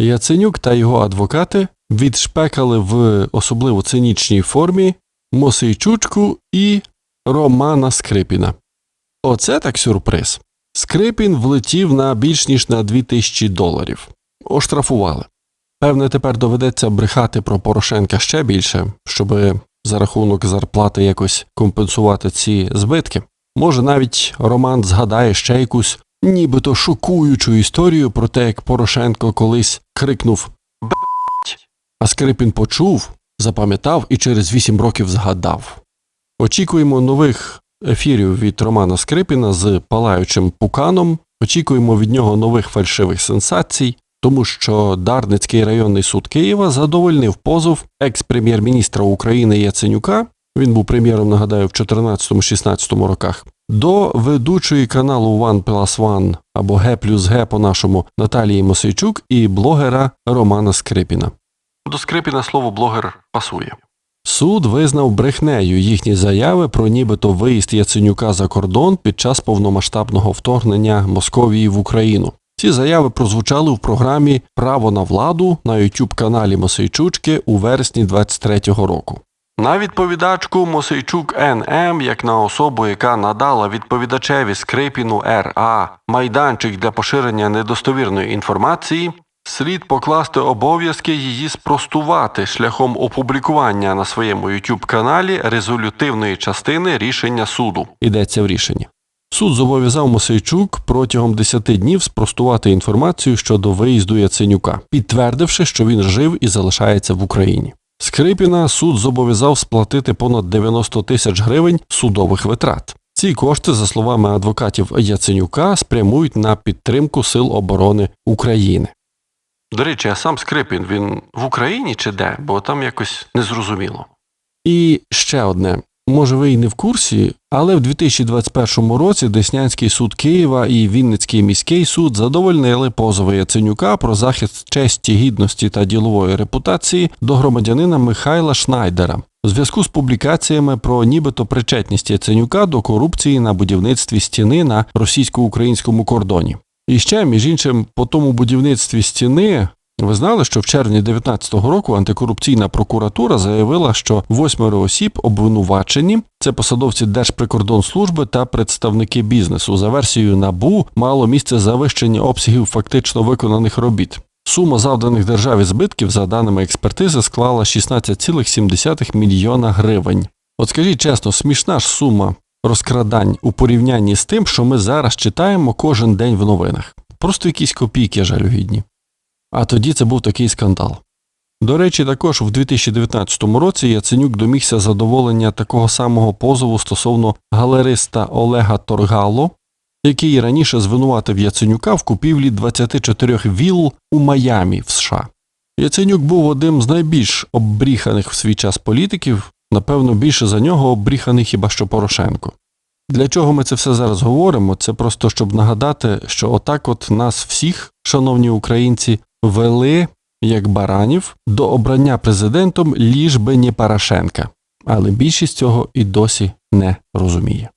Яценюк та його адвокати відшпекали в особливо цинічній формі Мосейчучку і Романа Скрипіна. Оце так сюрприз. Скрипін влетів на більш ніж на 2000 доларів. Оштрафували. Певне, тепер доведеться брехати про Порошенка ще більше, щоб за рахунок зарплати якось компенсувати ці збитки. Може, навіть Роман згадає ще якусь нібито шокуючу історію про те, як Порошенко колись крикнув «Б***ть», а Скрипін почув, запам'ятав і через 8 років згадав. Очікуємо нових ефірів від Романа Скрипіна з палаючим пуканом. Очікуємо від нього нових фальшивих сенсацій, тому що Дарницький районний суд Києва задовольнив позов екс-прем'єр-міністра України Яценюка. Він був прем'єром, нагадаю, в 14-16 роках. До ведучої каналу One Plus One або Г плюс Г по-нашому Наталії Мосейчук і блогера Романа Скрипіна. До Скрипіна слово блогер пасує. Суд визнав брехнею їхні заяви про нібито виїзд Яценюка за кордон під час повномасштабного вторгнення Московії в Україну. Ці заяви прозвучали в програмі Право на владу на youtube каналі Мосейчучки у вересні 23-го року. На відповідачку Мосейчук НМ, як на особу, яка надала відповідачеві Скрипіну РА майданчик для поширення недостовірної інформації, слід покласти обов'язки її спростувати шляхом опублікування на своєму youtube каналі резолютивної частини рішення суду. Йдеться в рішенні. Суд зобов'язав Мосейчук протягом 10 днів спростувати інформацію щодо виїзду Яценюка, підтвердивши, що він жив і залишається в Україні. Скрипіна суд зобов'язав сплатити понад 90 тисяч гривень судових витрат. Ці кошти, за словами адвокатів Яценюка, спрямують на підтримку Сил оборони України. До речі, а сам Скрипін він в Україні чи де? Бо там якось незрозуміло. І ще одне. Може, ви й не в курсі, але в 2021 році Деснянський суд Києва і Вінницький міський суд задовольнили позови Яценюка про захист честі, гідності та ділової репутації до громадянина Михайла Шнайдера у зв'язку з публікаціями про нібито причетність Яценюка до корупції на будівництві стіни на російсько-українському кордоні. І ще, між іншим, по тому будівництві стіни ви знали, що в червні 2019 року антикорупційна прокуратура заявила, що восьмеро осіб обвинувачені це посадовці Держприкордонслужби та представники бізнесу. За версією набу мало місце завищення обсягів фактично виконаних робіт. Сума завданих державі збитків, за даними експертизи, склала 16,7 мільйона гривень. От скажіть чесно, смішна ж сума розкрадань у порівнянні з тим, що ми зараз читаємо кожен день в новинах. Просто якісь копійки жалюгідні. А тоді це був такий скандал. До речі, також в 2019 році Яценюк домігся задоволення такого самого позову стосовно галериста Олега Торгало, який раніше звинуватив Яценюка в купівлі 24 вілл у Майамі в США. Яценюк був одним з найбільш оббріханих в свій час політиків, напевно, більше за нього оббріханий хіба що Порошенко. Для чого ми це все зараз говоримо? Це просто щоб нагадати, що отак от нас всіх, шановні українці, вели як баранів до обрання президентом ліж би не Порошенка. Але більшість цього і досі не розуміє.